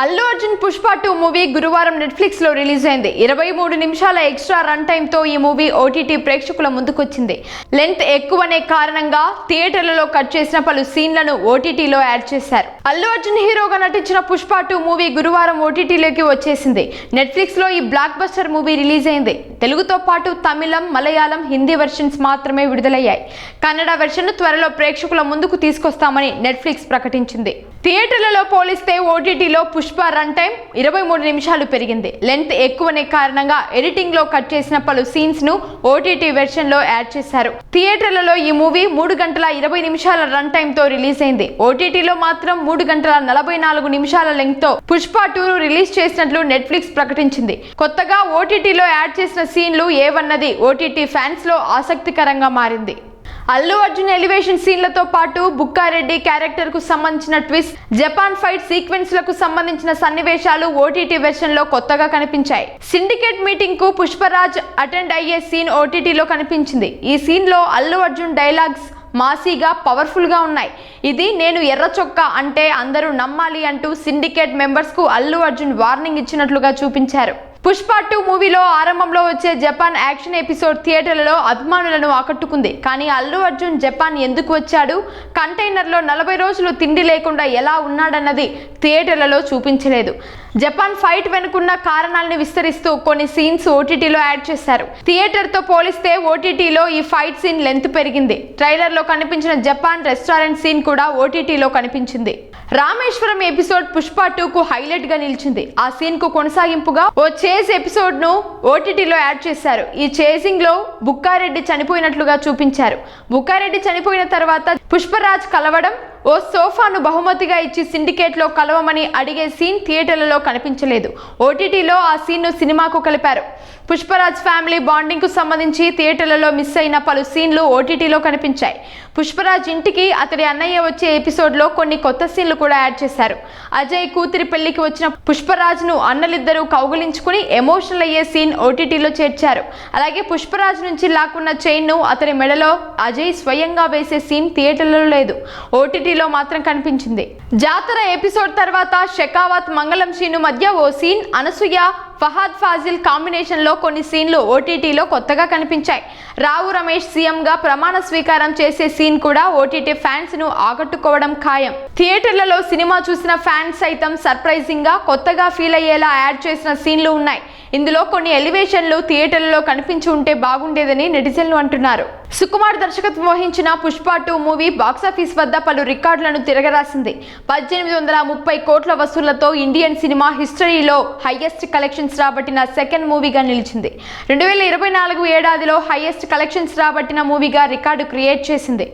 Allu Arjun Pushpa two movie గురువారం నెట్ఫ్లిక్స్లో release అయింది. ఇరవై మూడు నిమిషాల ఎక్స్ట్రా రన్ టైమ్తో ఈ మూవీ ఓటీటీ ప్రేక్షకుల ముందుకొచ్చింది. లెంత్ ఎక్కువనే కారణంగా థియేటర్లలో కట్ చేసిన పలు సీన్లను ఓటీటీలో యాడ్ చేశారు. అల్లు అర్జున్ హీరోగా నటించిన పుష్ప టూ మూవీ గురువారం ఓటీటీలోకి వచ్చేసింది. నెట్ఫ్లిక్స్లో ఈ బ్లాక్ బస్టర్ మూవీ రిలీజ్ అయింది. తెలుగుతో పాటు తమిళం మలయాళం హిందీ వెర్షన్స్ మాత్రమే విడుదలయ్యాయి. కన్నడ వెర్షన్ త్వరలో ప్రేక్షకుల ముందుకు తీసుకొస్తామని నెట్ఫ్లిక్స్ ప్రకటించింది. థియేటర్లలో పోలిస్తే ఓటీటీలో పుష్ప రన్ టైం ఇరవై మూడు నిమిషాలు పెరిగింది. లెంత్ ఎక్కువనే కారణంగా ఎడిటింగ్లో కట్ చేసిన పలు సీన్స్ను ఓటీటీ వెర్షన్లో యాడ్ చేశారు. థియేటర్లలో ఈ మూవీ మూడు గంటల ఇరవై నిమిషాల రన్ టైంతో రిలీజ్ అయింది. ఓటీటీలో మాత్రం మూడు గంటల నలభై నాలుగు నిమిషాల లెంగ్త్తో పుష్ప టూ ను రిలీజ్ చేసినట్లు నెట్ఫ్లిక్స్ ప్రకటించింది. కొత్తగా ఓటీటీలో యాడ్ చేసిన సీన్లు ఏవన్నది ఓటీటీ ఫ్యాన్స్లో ఆసక్తికరంగా మారింది. అల్లు అర్జున్ ఎలివేషన్ సీన్లతో పాటు బుక్కారెడ్డి క్యారెక్టర్కు సంబంధించిన ట్విస్ట్ జపాన్ ఫైట్ సీక్వెన్స్లకు సంబంధించిన సన్నివేశాలు ఓటీటీ వెర్షన్లో కొత్తగా కనిపించాయి. సిండికేట్ మీటింగ్కు పుష్పరాజ్ అటెండ్ అయ్యే సీన్ ఓటీటీలో కనిపించింది. ఈ సీన్లో అల్లు అర్జున్ డైలాగ్స్ మాసీగా పవర్ఫుల్గా ఉన్నాయి. ఇది నేను ఎర్ర చొక్కా అంటే అందరూ నమ్మాలి అంటూ సిండికేట్ మెంబర్స్కు అల్లు అర్జున్ వార్నింగ్ ఇచ్చినట్లుగా చూపించారు. పుష్ప టూ మూవీలో ఆరంభంలో వచ్చే జపాన్ యాక్షన్ ఎపిసోడ్ థియేటర్లలో అభిమానులను ఆకట్టుకుంది. కానీ అల్లు అర్జున్ జపాన్ ఎందుకు వచ్చాడు? కంటైనర్లో నలభై రోజులు తిండి లేకుండా ఎలా ఉన్నాడన్నది థియేటర్లలో చూపించలేదు. జపాన్ ఫైట్ వెనుకున్న కారణాలను విస్తరిస్తూ కొన్ని సీన్స్ ఓటీటీలో యాడ్ చేశారు. థియేటర్తో పోలిస్తే ఓటీటీలో ఈ ఫైట్ సీన్ లెంత్ పెరిగింది. ట్రైలర్లో కనిపించిన జపాన్ రెస్టారెంట్ సీన్ కూడా ఓటీటీలో కనిపించింది. రామేశ్వరం ఎపిసోడ్ పుష్ప టూ కు హైలైట్గా నిలిచింది. ఆ సీన్కు కొనసాగింపుగా ఓ చేజ్ ఎపిసోడ్ను ఓటీటీలో యాడ్ చేశారు. ఈ చేసింగ్లో బుక్కారెడ్డి చనిపోయినట్లుగా చూపించారు. బుక్కారెడ్డి చనిపోయిన తర్వాత పుష్పరాజ్ కలవడం ఓ సోఫాను బహుమతిగా ఇచ్చి సిండికేట్లో కలవమని అడిగే సీన్ థియేటర్లలో కనిపించలేదు. ఓటీటీలో ఆ సీన్ను సినిమాకు కలిపారు. పుష్పరాజ్ ఫ్యామిలీ బాండింగ్కు సంబంధించి థియేటర్లలో మిస్ అయిన పలు సీన్లు ఓటీటీలో కనిపించాయి. పుష్పరాజ్ ఇంటికి అతడి అన్నయ్య వచ్చే ఎపిసోడ్లో కొన్ని కొత్త సీన్లు కూడా యాడ్ చేశారు. అజయ్ కూతురి పెళ్ళికి వచ్చిన పుష్పరాజ్ను అన్నలిద్దరూ కౌగులించుకుని ఎమోషనల్ అయ్యే సీన్ ఓటీటీలో చేర్చారు. అలాగే పుష్పరాజ్ నుంచి లాక్కున్న చైన్ను అతని మెడలో అజయ్ స్వయంగా వేసే సీన్ థియేటర్ థియేటర్లలో లేదు. ఓటీటీలో మాత్రం కనిపించింది. జాతర ఎపిసోడ్ తర్వాత షెకావత్ మంగళం సీను మధ్య ఓ సీన్ అనసూయ ఫహాద్ ఫాజిల్ కాంబినేషన్లో కొన్ని సీన్లు ఓటీటీలో కొత్తగా కనిపించాయి. రావు రమేష్ సీఎంగా ప్రమాణ స్వీకారం చేసే సీన్ కూడా ఓటీటీ ఫ్యాన్స్ను ఆకట్టుకోవడం ఖాయం. థియేటర్లలో సినిమా చూసిన ఫ్యాన్స్ సైతం సర్ప్రైజింగ్గా కొత్తగా ఫీల్ అయ్యేలా యాడ్ చేసిన సీన్లు ఉన్నాయి. ఇందులో కొన్ని ఎలివేషన్లు థియేటర్లలో కనిపించి ఉంటే బాగుండేదని నెటిజన్లు అంటున్నారు. సుకుమార్ దర్శకత్వం వహించిన పుష్ప టూ మూవీ బాక్సాఫీస్ వద్ద పలు రికార్డులను తిరగరాసింది. పద్దెనిమిది వందల ముప్పై కోట్ల వసూళ్ళతో ఇండియన్ సినిమా హిస్టరీలో హైయెస్ట్ కలెక్షన్స్ రాబట్టిన సెకండ్ మూవీగా నిలిచింది. రెండు వేల ఇరవై నాలుగు ఏడాదిలో హైయెస్ట్ కలెక్షన్స్ రాబట్టిన మూవీగా రికార్డు క్రియేట్ చేసింది.